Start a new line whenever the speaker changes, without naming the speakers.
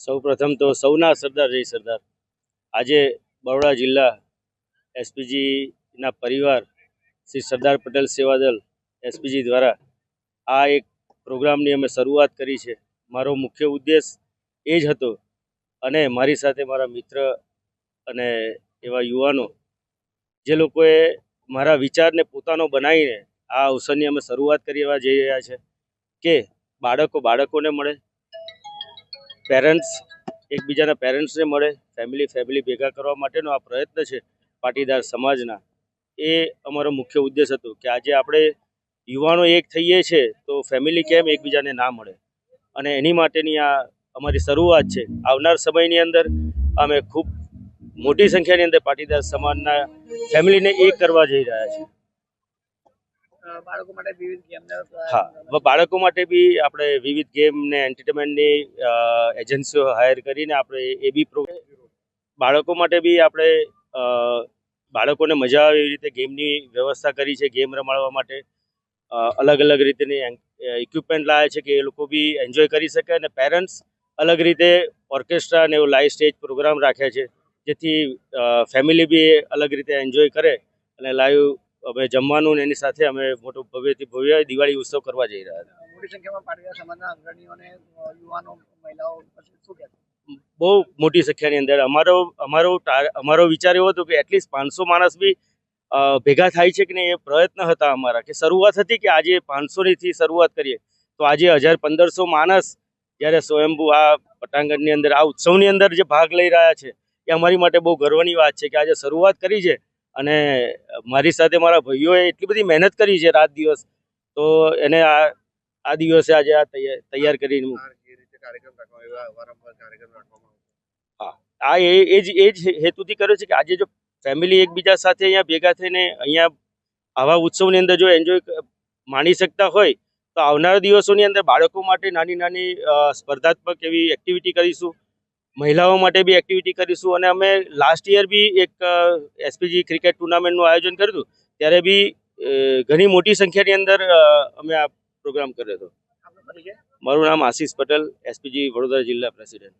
સૌ પ્રથમ તો સૌના સરદાર જય સરદાર. આજે બરોડા જિલ્લા એસપીજીના પરિવાર શ્રી સરદાર પટેલ સેવાદળ એસપીજી દ્વારા આ એક પ્રોગ્રામની અમે શરૂઆત કરી છે. મારો મુખ્ય ઉદ્દેશ એ જ હતો અને મારી સાથે મારા મિત્ર અને એવા યુવાનો જે લોકોએ મારા વિચારને પોતાનો બનાવીને આ અવસરની અમે શરૂઆત કરી એવા જઈ રહ્યા છે કે બાળકો બાળકોને મળે પેરેન્ટ્સ એકબીજાના પેરેન્ટ્સને મળે ફેમિલી ફેમિલી ભેગા કરવા માટેનો આ પ્રયત્ન છે પાટીદાર સમાજના. એ અમારો મુખ્ય ઉદ્દેશ હતો કે આજે આપણે યુવાનો એક થઈએ છીએ તો ફેમિલી કેમ એકબીજાને ના મળે? અને એની માટેની આ અમારી શરૂઆત છે. આવનાર સમયની અંદર અમે ખૂબ મોટી સંખ્યાની અંદર પાટીદાર સમાજના ફેમિલીને એક કરવા જઈ રહ્યા છે
અ, બાળકો માટે વિવિધ ગેમને
હા બાળકો માટે બી આપણે વિવિધ ગેમ ને એન્ટરટેનમેન્ટની એજન્સીઓ હાયર કરીને આપણે એ બી પ્રોગ્રામ બાળકો માટે બી આપણે બાળકોને મજા આવે એવી રીતે ગેમની વ્યવસ્થા કરી છે ગેમ રમાડવા માટે. અલગ અલગ રીતની ઇક્વિપમેન્ટ લાવ્યા છે કે એ લોકો બી એન્જોય કરી શકે અને પેરેન્ટ્સ અલગ રીતે ઓર્કેસ્ટ્રા અને એવું લાઈવ સ્ટેજ પ્રોગ્રામ રાખ્યા છે, જેથી ફેમિલી બી અલગ રીતે એન્જોય કરે અને લાઈવ અમે જમવાનું ને એની સાથે અમે મોટું ભવ્યથી ભવ્ય દિવાળી ઉત્સવ કરવા જઈ રહ્યા હતા.
મોટી સંખ્યામાં પાટીદાર સમાજના અગ્રણીઓને યુવાનો મહિલાઓ પછી શું કહેશો?
બહુ મોટી સંખ્યાની અંદર અમારો અમારો અમારો વિચાર એવો હતો કે એટલીસ્ટ પાંચસો માણસ બી ભેગા થાય છે કે નહીં એ પ્રયત્ન હતા અમારા કે શરૂઆત હતી કે આજે પાંચસોથી શરૂઆત કરીએ. તો આજે હજાર પંદરસો માણસ જ્યારે સ્વયંભૂ આ પટાંગણની અંદર આ ઉત્સવની અંદર જે ભાગ લઈ રહ્યા છે એ અમારી માટે બહુ ગર્વની વાત છે કે આજે શરૂઆત કરી છે. અને મારી સાથે મારા ભાઈઓએ એટલી બધી મહેનત કરી છે રાત દિવસ. તો એને આ આ દિવસે આજે આ તૈયાર કરીને
રાખવામાં
આ એ જ એ જ હેતુથી કર્યો છે કે આજે જો ફેમિલી એકબીજા સાથે અહીંયા ભેગા થઈને અહીંયા આવા ઉત્સવની અંદર જો એન્જોય માણી શકતા હોય તો આવનારા દિવસોની અંદર બાળકો માટે નાની નાની સ્પર્ધાત્મક એવી એક્ટિવિટી કરીશું. મહિલાઓ માટે બી એક્ટિવિટી કરીશું અને અમે લાસ્ટ યર બી એક એસપીજી ક્રિકેટ ટુર્નામેન્ટનું આયોજન કર્યું હતું. ત્યારે બી ઘણી મોટી સંખ્યાની અંદર અમે આ પ્રોગ્રામ કર્યો હતો. મારું નામ આશીષ પટેલ એસપીજી વડોદરા જિલ્લા પ્રેસિડેન્ટ